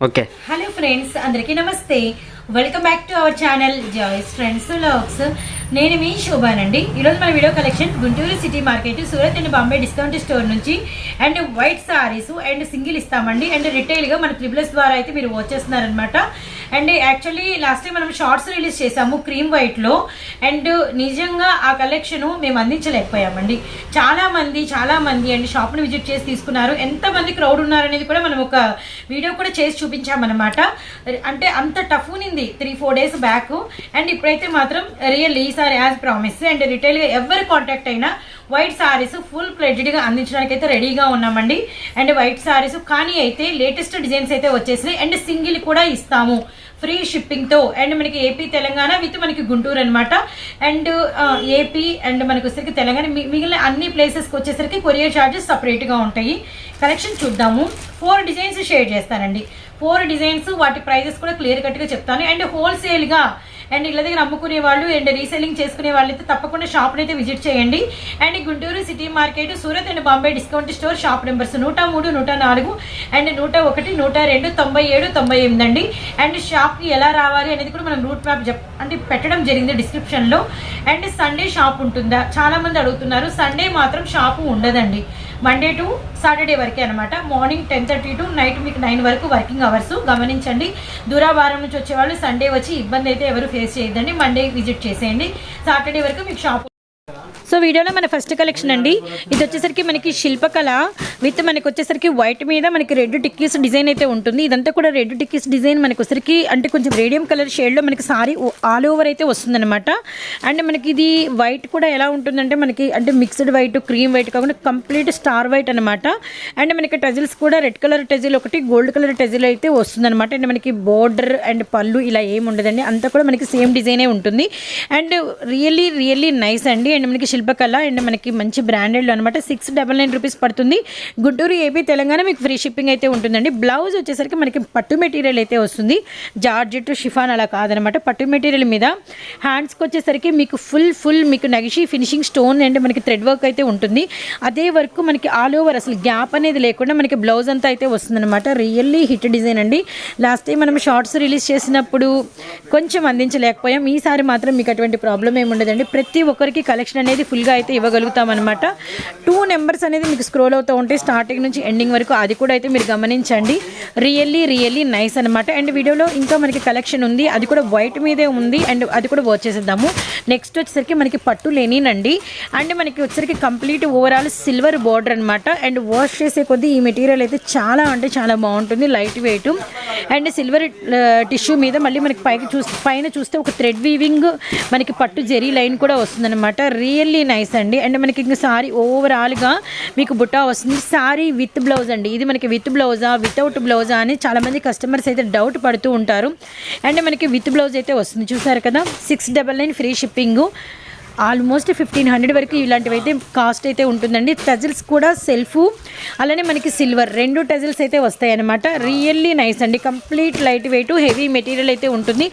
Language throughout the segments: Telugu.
ఓకే. హలో ఫ్రెండ్స్ అందరికీ నమస్తే. Welcome back to our channel Joyce friends logs నేను మీ శోభానండి. ఈరోజు మన video collection Guntur city market Surat and Bombay discount store నుంచి and white saris and single ఇస్తామండి. అండ్ రిటైల్గా మన త్రిబుల్స్ ద్వారా అయితే మీరు వచ్చేస్తున్నారనమాట అండ్ యాక్చువల్లీ లాస్ట్ టైం మనం షార్ట్స్ రిలీజ్ చేసాము క్రీమ్ వైట్లో అండ్ నిజంగా ఆ కలెక్షన్ మేము అందించలేకపోయామండి. చాలామంది చాలామంది అండ్ షాప్ని విజిట్ చేసి తీసుకున్నారు. ఎంతమంది క్రౌడ్ ఉన్నారనేది కూడా మనం ఒక వీడియో కూడా చేసి చూపించామన్నమాట. అంటే అంత టఫ్ ఉంది three four days back and ఇప్పుడైతే మాత్రం రియల్ ఈసారి యాజ్ ప్రామిస్ అండ్ రిటైల్గా ఎవరు కాంటాక్ట్ అయినా వైట్ సారీస్ ఫుల్ ప్లెడ్జ్డ్గా అందించడానికి అయితే రెడీగా ఉన్నామండి. అండ్ వైట్ సారీస్ కానీ అయితే లేటెస్ట్ డిజైన్స్ అయితే వచ్చేసినాయి. అండ్ సింగిల్ కూడా ఇస్తాము. ఫ్రీ షిప్పింగ్తో అండ్ మనకి ఏపీ తెలంగాణ విత్ మనకి గుంటూరు అనమాట అండ్ ఏపీ అండ్ మనకి వచ్చేసరికి తెలంగాణ. మి- మిగిలిన అన్ని ప్లేసెస్కి వచ్చేసరికి కొరియర్ ఛార్జెస్ సపరేట్గా ఉంటాయి. కలెక్షన్ చూద్దాము. ఫోర్ డిజైన్స్ షేర్ చేస్తానండి. ఫోర్ డిజైన్స్ వాటి ప్రైజెస్ కూడా క్లియర్ కట్గా చెప్తాను. అండ్ హోల్సేల్గా అండ్ ఇళ్ళ దగ్గర అమ్ముకునే వాళ్ళు అండ్ రీసెల్లింగ్ చేసుకునే వాళ్ళు అయితే తప్పకుండా షాప్ని అయితే విజిట్ చేయండి. And Guntur city market Surat and Bombay discount store shop numbers నూట మూడు నూట నాలుగు అండ్ నూట ఒకటి నూట రెండు తొంభై ఏడు తొంభై ఎనిమిది అండి. అండ్ షాప్కి ఎలా రావాలి అనేది కూడా మనం రూట్ మ్యాప్ చెప్ అంటే పెట్టడం జరిగింది డిస్క్రిప్షన్లో. అండ్ సండే షాప్ ఉంటుందా? చాలామంది అడుగుతున్నారు. సండే మాత్రం షాపు ఉండదండి. మండే టు సాటర్డే వరకే అనమాట morning ten thirty to night మీకు నైన్ వరకు వర్కింగ్ అవర్స్ గమనించండి. దూరాభారం నుంచి వచ్చేవాళ్ళు సండే వచ్చి ఇబ్బంది అయితే ఎవరు ఫేస్ చేయొద్దండి. మండే విజిట్ చేసేయండి. సాటర్డే వరకు మీకు షాప్ సో వీడియోలో మన ఫస్ట్ కలెక్షన్ అండి. ఇది వచ్చేసరికి మనకి శిల్పకళ విత్ మనకి వచ్చేసరికి వైట్ మీద మనకి రెడ్ టిక్కీస్ డిజైన్ అయితే ఉంటుంది. ఇదంతా కూడా రెడ్ టిక్కీస్ డిజైన్ మనకి వచ్చేసరికి అంటే కొంచెం రేడియం కలర్ షేడ్లో మనకి సారీ ఆల్ ఓవర్ అయితే వస్తుందన్నమాట. అండ్ మనకి ఇది వైట్ కూడా ఎలా ఉంటుందంటే మనకి అంటే మిక్స్డ్ వైట్ క్రీమ్ వైట్ కాకుండా కంప్లీట్ స్టార్ వైట్ అనమాట అండ్ మనకి టజిల్స్ కూడా రెడ్ కలర్ టజిల్ ఒకటి గోల్డ్ కలర్ టజిల్ అయితే వస్తుందన్నమాట. అండ్ మనకి బోర్డర్ అండ్ పళ్ళు ఇలా ఏమి ఉండదండి అంతా కూడా మనకి సేమ్ డిజైనే ఉంటుంది. అండ్ రియల్లీ రియల్లీ నైస్ అండి. అండ్ మనకి శిల్పకళ అండ్ మనకి మంచి బ్రాండెడ్లో అనమాట సిక్స్ డబల్ నైన్ రూపీస్ పడుతుంది. గుంటూరు ఏపీ తెలంగాణ మీకు ఫ్రీ షిప్పింగ్ అయితే ఉంటుందండి. బ్లౌజ్ వచ్చేసరికి మనకి పట్టు మెటీరియల్ అయితే వస్తుంది. జార్జెట్ షిఫాన్ అలా కాదనమాట పట్టు మెటీరియల్ మీద హ్యాండ్స్కి వచ్చేసరికి మీకు ఫుల్ ఫుల్ మీకు నగిషి ఫినిషింగ్ స్టోన్ అండ్ మనకి థ్రెడ్ వర్క్ అయితే ఉంటుంది. అదే వర్క్ మనకి ఆల్ ఓవర్ అసలు గ్యాప్ అనేది లేకుండా మనకి బ్లౌజ్ అంతా అయితే వస్తుందన్నమాట. రియల్లీ హిట్ డిజైన్ అండి. లాస్ట్ టైం మనం షార్ట్స్ రిలీజ్ చేసినప్పుడు కొంచెం అందించలేకపోయాం. ఈసారి మాత్రం మీకు అటువంటి ప్రాబ్లం ఏమి ఉండదండి. ప్రతి ఒక్కరికి కలెక్షన్ అనేది ఫుల్గా అయితే ఇవ్వగలుగుతాం అనమాట టూ నెంబర్స్ అనేది మీకు స్క్రోల్ అవుతూ ఉంటాయి స్టార్టింగ్ నుంచి ఎండింగ్ వరకు అది కూడా అయితే మీరు గమనించండి. రియల్లీ రియల్లీ నైస్ అనమాట అండ్ వీడియోలో ఇంకా మనకి కలెక్షన్ ఉంది. అది కూడా వైట్ మీదే ఉంది. అండ్ అది కూడా వచ్చేసేద్దాము నెక్స్ట్ వచ్చేసరికి మనకి పట్టు లేనినండి. అండ్ మనకి వచ్చేసరికి కంప్లీట్ ఓవరాల్ సిల్వర్ బార్డర్ అనమాట అండ్ వాష్ చేసే కొద్దీ ఈ మెటీరియల్ అయితే చాలా అంటే చాలా బాగుంటుంది. Light weight and silver tissue మీద మళ్ళీ మనకి పైకి చూస్తే పైన చూస్తే ఒక థ్రెడ్ వీవింగ్ మనకి పట్టు జెరీ లైన్ కూడా వస్తుందన్నమాట. రియల్లీ నైస్ అండి. అండ్ మనకి ఇంకా సారీ ఓవరాల్గా మీకు బుట్టా వస్తుంది. సారీ విత్ బ్లౌజ్ అండి. ఇది మనకి విత్ బ్లౌజా వితౌట్ బ్లౌజా అని చాలామంది కస్టమర్స్ అయితే డౌట్ పడుతూ ఉంటారు. అండ్ మనకి విత్ బ్లౌజ్ అయితే వస్తుంది. చూసారు కదా? Six double nine free shipping almost fifteen hundred వరకు ఇలాంటివి అయితే కాస్ట్ అయితే ఉంటుందండి. టజిల్స్ కూడా సెల్ఫ్ అలానే మనకి సిల్వర్ రెండు టజిల్స్ అయితే వస్తాయి అనమాట రియల్లీ నైస్ అండి. Complete light weight heavy material అయితే ఉంటుంది.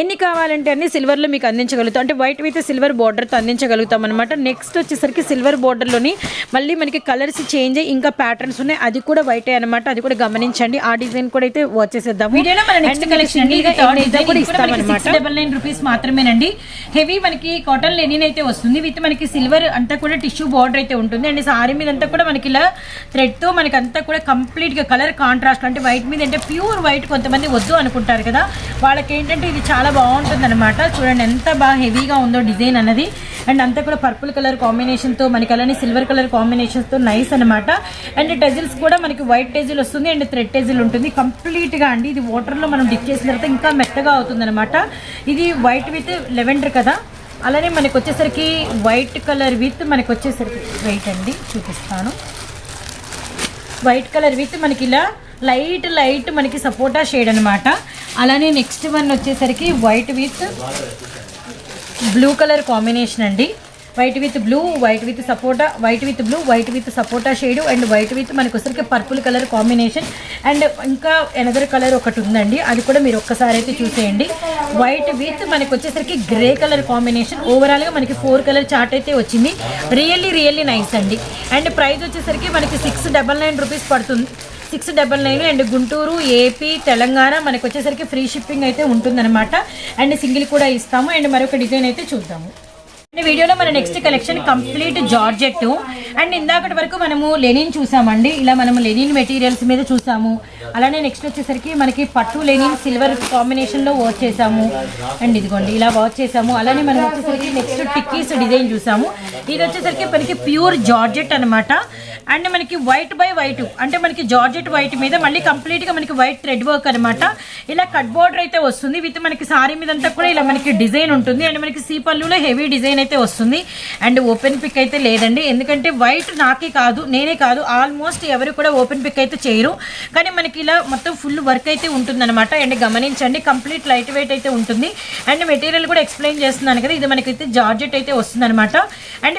ఎన్ని కావాలంటే అన్ని సిల్వర్లో మీకు అందించగలుగుతాం. అంటే వైట్ విత్ సిల్వర్ బార్డర్తో అందించగలుగుతాం అనమాట నెక్స్ట్ వచ్చేసరికి సిల్వర్ బార్డర్లోని మళ్ళీ మనకి కలర్స్ చేంజ్ అయ్యి ఇంకా ప్యాటర్న్స్ ఉన్నాయి. అది కూడా వైటే అనమాట అది కూడా గమనించండి. ఆ డిజైన్ కూడా అయితే వచ్చేసేద్దాం వీడియోలో మన నెక్స్ట్ కలెక్షన్ అండి ఇది థర్డ్ డిజైన్ కూడా ఇస్తామన్నమాట. డబల్ నైన్ రూపీస్ మాత్రమేనండి. హెవీ మనకి కాటన్ లెనిన్ అయితే వస్తుంది. విత్ మనకి సిల్వర్ అంతా కూడా టిష్యూ బార్డర్ అయితే ఉంటుంది. అండ్ సారీ మీద అంతా కూడా మనకి ఇలా థ్రెడ్తో మనకి అంతా కూడా కంప్లీట్గా కలర్ కాంట్రాస్ట్ అంటే వైట్ మీద అంటే ప్యూర్ వైట్ కొంతమంది వద్దు అనుకుంటారు కదా. వాళ్ళకి ఏంటంటే ఇది చాలా బాగుంటుంది అనమాట చూడండి ఎంత బాగా హెవీగా ఉందో డిజైన్ అన్నది. అండ్ అంతా కూడా పర్పుల్ కలర్ కాంబినేషన్తో మనకి అలానే సిల్వర్ కలర్ కాంబినేషన్స్తో నైస్ అనమాట అండ్ టెజిల్స్ కూడా మనకి వైట్ టెజిల్ వస్తుంది. అండ్ థ్రెడ్ టెజిల్ ఉంటుంది. కంప్లీట్గా అండి. ఇది వాటర్లో మనం డిప్ చేసిన తర్వాత ఇంకా మెత్తగా అవుతుంది అనమాట ఇది వైట్ విత్ లెవెండర్ కదా. అలానే మనకు వచ్చేసరికి వైట్ కలర్ విత్ మనకు వచ్చేసరికి వెయిట్ అండి చూపిస్తాను. వైట్ కలర్ విత్ మనకి ఇలా లైట్ లైట్ మనకి సపోటా షేడ్ అనమాట అలానే నెక్స్ట్ వన్ వచ్చేసరికి white with blue colour combination అండి. White with blue white with sapota white with blue white with sapota shade and white with మనకు వచ్చరికి పర్పుల్ కలర్ కాంబినేషన్ అండ్ ఇంకా ఎనదర్ కలర్ ఒకటి ఉందండి. అది కూడా మీరు ఒక్కసారి అయితే చూసేయండి. వైట్ విత్ మనకు వచ్చేసరికి గ్రే కలర్ కాంబినేషన్ ఓవరాల్గా మనకి ఫోర్ కలర్ చార్ట్ అయితే వచ్చింది. రియల్లీ రియల్లీ నైస్ అండి. అండ్ ప్రైస్ వచ్చేసరికి మనకి సిక్స్ డబల్ నైన్ రూపీస్ పడుతుంది. Six double nine and Guntur AP Telangana మనకు వచ్చేసరికి ఫ్రీ షిప్పింగ్ అయితే ఉంటుందన్నమాట. అండ్ సింగిల్ కూడా ఇస్తాము. అండ్ మరొక డిజైన్ అయితే చూద్దాము. వీడియోలో మన next collection complete georgette and ఇందాకటి వరకు మనము లెనిన్ చూసామండి. ఇలా మనము లెనిన్ మెటీరియల్స్ మీద చూసాము. అలానే నెక్స్ట్ వచ్చేసరికి మనకి పట్టు లేని సిల్వర్ కాంబినేషన్లో వర్క్ చేసాము అండ్ ఇదిగోండి ఇలా వర్క్ చేసాము అలానే మనం వచ్చేసరికి నెక్స్ట్ టిక్కీస్ డిజైన్ చూసాము ఇది వచ్చేసరికి మనకి ప్యూర్ జార్జెట్ అనమాట అండ్ మనకి వైట్ బై వైట్ అంటే మనకి జార్జెట్ వైట్ మీద మళ్ళీ కంప్లీట్గా మనకి వైట్ థ్రెడ్ వర్క్ అనమాట ఇలా కట్ బోర్డర్ అయితే వస్తుంది. విత్ మనకి సారీ మీద అంతా కూడా ఇలా మనకి డిజైన్ ఉంటుంది. అండ్ మనకి సీ పళ్ళులో హెవీ డిజైన్ అయితే వస్తుంది. అండ్ ఓపెన్ పిక్ అయితే లేదండి. ఎందుకంటే వైట్ నాకే కాదు నేనే కాదు. ఆల్మోస్ట్ ఎవరు కూడా ఓపెన్ పిక్ అయితే చేయరు. కానీ మనకి ఇలా మొత్తం ఫుల్ వర్క్ అయితే ఉంటుందన్నమాట. అండ్ గమనించండి కంప్లీట్ లైట్ వెయిట్ అయితే ఉంటుంది. అండ్ మెటీరియల్ కూడా ఎక్స్ప్లెయిన్ చేస్తున్నాను కదా ఇది మనకైతే జార్జెట్ అయితే వస్తుందన్నమాట. అండ్